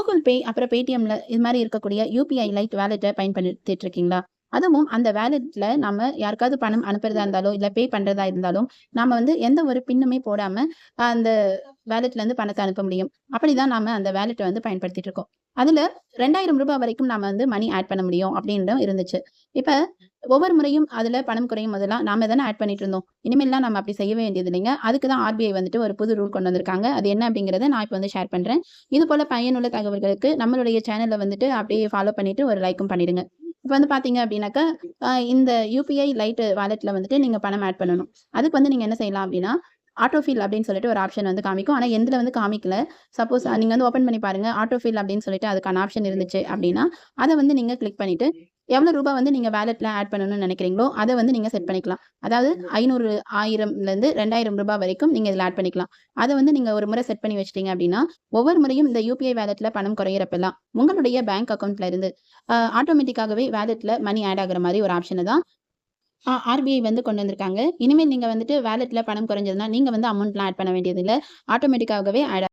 Google Pay அப்புறம் பேடிஎம்ல இது மாதிரி இருக்கக்கூடிய யூபிஐ லைட் வேலெட்டை பயன்படுத்திட்டு இருக்கீங்களா? அதுவும் அந்த வேலெட்ல நம்ம யாருக்காவது பணம் அனுப்புறதா இருந்தாலோ இல்ல பே பண்றதா இருந்தாலும் நாம வந்து எந்த ஒரு பின்னுமே போடாம அந்த வேலெட்ல இருந்து பணத்தை அனுப்ப முடியும். அப்படிதான் நாம அந்த வேலெட்டை வந்து பயன்படுத்திட்டு இருக்கோம். அதுல ரெண்டாயிரம் ரூபாய் வரைக்கும் நாம வந்து மணி ஆட் பண்ண முடியும் அப்படின்னு இருந்துச்சு. இப்ப ஒவ்வொரு முறையும் அதுல பணம் குறையும் போதெல்லாம் நாம தானே ஆட் பண்ணிட்டு இருந்தோம். இனிமேல்லாம் நம்ம அப்படி செய்யவே வேண்டியது இல்லைங்க. அதுக்கு தான் ஆர்பிஐ வந்துட்டு ஒரு புது ரூல் கொண்டு வந்திருக்காங்க. அது என்ன அப்படிங்கறத நான் இப்போ வந்து ஷேர் பண்றேன். இது போல பயனுள்ள தகவல்களுக்கு நம்மளுடைய சேனல்ல வந்துட்டு அப்படியே ஃபாலோ பண்ணிட்டு ஒரு லைக்கும் பண்ணிடுங்க. இப்போ வந்து பாத்தீங்க அப்படின்னாக்கா இந்த யூபிஐ லைட் வாலெட்ல வந்துட்டு நீங்க பணம் ஆட் பண்ணணும். அதுக்கு வந்து நீங்க என்ன செய்யலாம் அப்படின்னா ஆட்டோஃபில் அப்படின்னு சொல்லிட்டு ஒரு ஆப்ஷன் வந்து காமிக்கும். ஆனால் எந்தில் வந்து காமிக்கல. சப்போஸ் நீங்கள் வந்து ஓப்பன் பண்ணி பாருங்க. ஆட்டோஃபில் அப்படின்னு சொல்லிட்டு அதுக்கான ஆப்ஷன் இருந்துச்சு அப்படின்னா அதை வந்து நீங்கள் கிளிக் பண்ணிட்டு எவ்வளோ ரூபாய் வந்து நீங்கள் வேலெட்டில் ஆட் பண்ணணும்னு நினைக்கிறீங்களோ அதை வந்து நீங்கள் செட் பண்ணிக்கலாம். அதாவது ஐநூறு ஆயிரம்லேருந்து ரெண்டாயிரம் ரூபாய் வரைக்கும் நீங்கள் இதில் ஆட் பண்ணிக்கலாம். அதை வந்து நீங்கள் ஒரு முறை செட் பண்ணி வச்சிட்டீங்க அப்படின்னா ஒவ்வொரு முறையும் இந்த யூபிஐ வேலெட்டில் பணம் குறையிறப்பெல்லாம் உங்களுடைய பேங்க் அக்கௌண்ட்ல இருந்து ஆட்டோமேட்டிக்காகவே வேலெட்டில் மணி ஆட் ஆகுற மாதிரி ஒரு ஆப்ஷனை தான். ஆர்பிஐ வந்து கொண்டு வந்திருக்காங்க. இனிமேல் நீங்கள் வந்துட்டு வேலெட்டில் பணம் குறைஞ்சதுன்னா நீங்கள் வந்து அமௌண்ட்லாம் ஆட் பண்ண வேண்டியதில்லை. ஆட்டோமேட்டிக்காகவே ஆட்